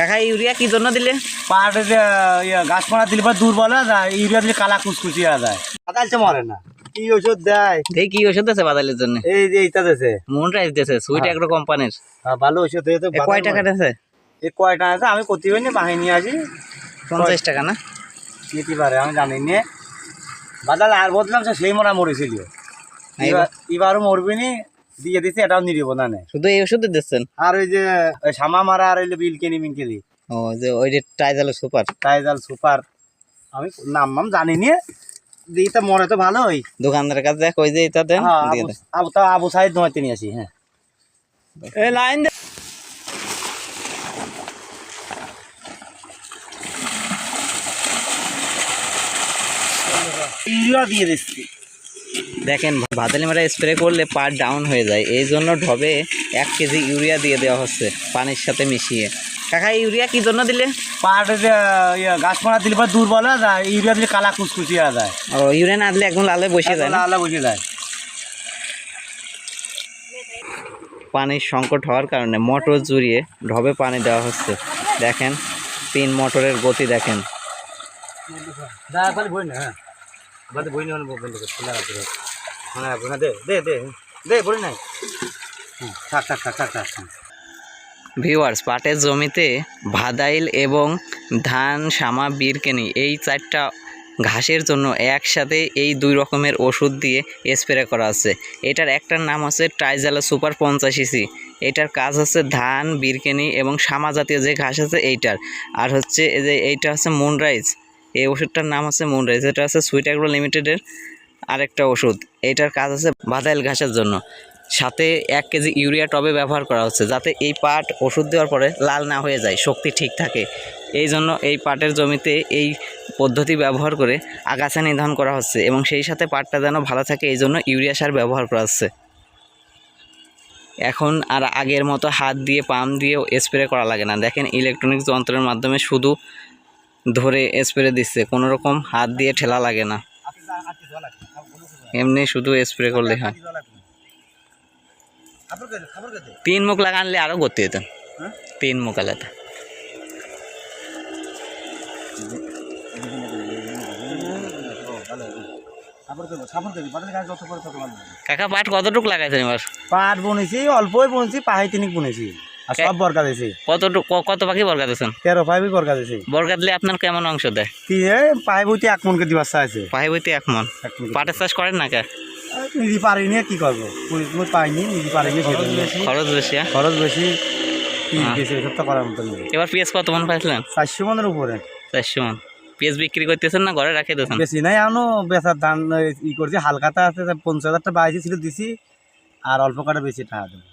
কাকা ইউরিয়া কি জন্য দিলে? পাহাড়ে যে ইয়ে গাছপালা দিলে পর দুর্বল হয়ে যায় ইউরিয়া দিলে কালা কুচকুচি হয়ে যায়। আদালতে মরে না। কি ওষুধ দেয়? এই কি ওষুধ আছে বাদালের জন্য? এই যে এইটা দেছে মন রাইস দিয়েছে সুইট। এগ্রো কোম্পানির হ্যাঁ, ভালো ওষুধ দিয়ে তো কয় টাকা দিয়েছে? এই কয় টাকা আছে আমি করতে পারিনি বাহিনী আসি। পঞ্চাশ টাকা না? নিতে পারে আমি জানি নে। বাদাল আর বদলাম সে সেই মরা মরেছিল। এবার এবারও মরবি নি দিয়ে দিছে এটাও নিরিব না শুধু এই ওষুধ দিচ্ছেন? আর ওই যে সামা মারা আর ওই বিল কেনি মিন কেলি ও যে ওই যে টাইজাল সুপার। টাইজাল সুপার। আমি নাম নাম জানি নি। দিতে মরে তো ভালোই দোকানদারের কাছে দেখ ওই যে এটা দেন হ্যাঁ আবু দেন। তা আবু সাইদ নয় তিনি আসি হ্যাঁ। এই লাইন দিয়ে দিচ্ছি। দেখেন ভাতালি মারা স্প্রে করলে পার ডাউন হয়ে যায়। এই জন্য ঢবে এক কেজি ইউরিয়া দিয়ে দেওয়া হচ্ছে পানির সাথে মিশিয়ে। কাকা ইউরিয়া কি জন্য দিলে? পাট যে ইয়ে গাছপালা দিলে পর দুর্বল হয়ে যায় ইউরিয়া দিলে কালা কুচকুচি হয়ে যায়। ও ইউরিয়া না দিলে একদম লালে বসে যায় আল্লাহ বুঝে যায়। পানির সংকট হওয়ার কারণে মোটর জুড়িয়ে ঢবে পানি দেওয়া হচ্ছে। দেখেন তিন মোটরের গতি দেখেন। বই না হ্যাঁ। বই না বন্ধ হ্যাঁ বই দে দে দে দে বই নাই। থাক থাক থাক থাক থাক থাক। ভিউয়ার্স পাটের জমিতে ভাদাইল এবং ধান শামা বীরকেনি এই চারটা ঘাসের জন্য একসাথে এই দুই রকমের ওষুধ দিয়ে স্প্রে করা আছে। এটার একটার নাম হচ্ছে টাইজালা সুপার পঞ্চাশ সি এটার কাজ হচ্ছে ধান বীরকেনি এবং শামা জাতীয় যে ঘাস আছে এইটার। আর হচ্ছে এই যে এইটা হচ্ছে মুনরাইজ। এই ওষুধটার নাম হচ্ছে মুনরাইজ। এটা হচ্ছে সুইট অ্যাগ্রো লিমিটেডের আরেকটা ওষুধ। এইটার কাজ আছে ভাদাইল ঘাসের জন্য। সাথে এক কেজি ইউরিয়া টবে ব্যবহার করা হচ্ছে, যাতে এই পাট ওষুধ দেওয়ার পরে লাল না হয়ে যায়, শক্তি ঠিক থাকে। এই জন্য এই পাটের জমিতে এই পদ্ধতি ব্যবহার করে আগাছা নিধন করা হচ্ছে এবং সেই সাথে পাটটা যেন ভালো থাকে, এই জন্য ইউরিয়া সার ব্যবহার করা হচ্ছে। এখন আর আগের মতো হাত দিয়ে পাম্প দিয়ে স্প্রে করা লাগে না। দেখেন ইলেকট্রনিক যন্ত্রের মাধ্যমে শুধু ধরে স্প্রে দিচ্ছে, কোনো রকম হাত দিয়ে ঠেলা লাগে না। এমনি শুধু স্প্রে করলে হয়। তিন মুখ লাগানলে আরও গতি হতো হ্যাঁ? তিন মুখ আলাদা। কাকা পাট কতটুক লাগাইছেন এবার? পাট বুনেছি অল্পই বুনেছি পাহাই তিনিক বুনেছি। সব বরকা কতটুক কত পাখি তেরো বরকা দিলে আপনার কেমন অংশ দেয়? এক মনকে দিবার চাইছে এক মন। পাটের চাষ করেন না কে? নিজে পারিনি কি করব? পুলিশ পাইনি নিজে পারিনি খরচ বেশি হ্যাঁ? খরচ বেশি কি হ্যাঁ। এবার পেঁয়াজ কত মন পাইছিলেন? চারশো মনের উপরে। চারশো মন। পেঁয়াজ বিক্রি করতেছেন না ঘরে রাখে দিয়েছেন? বেশি নাই এখনও বেচার দান ই করছি হালকাতা আছে পঞ্চাশ হাজারটা বাইশে ছিল দিছি আর অল্প কাটা বেশি টাকা দেবো।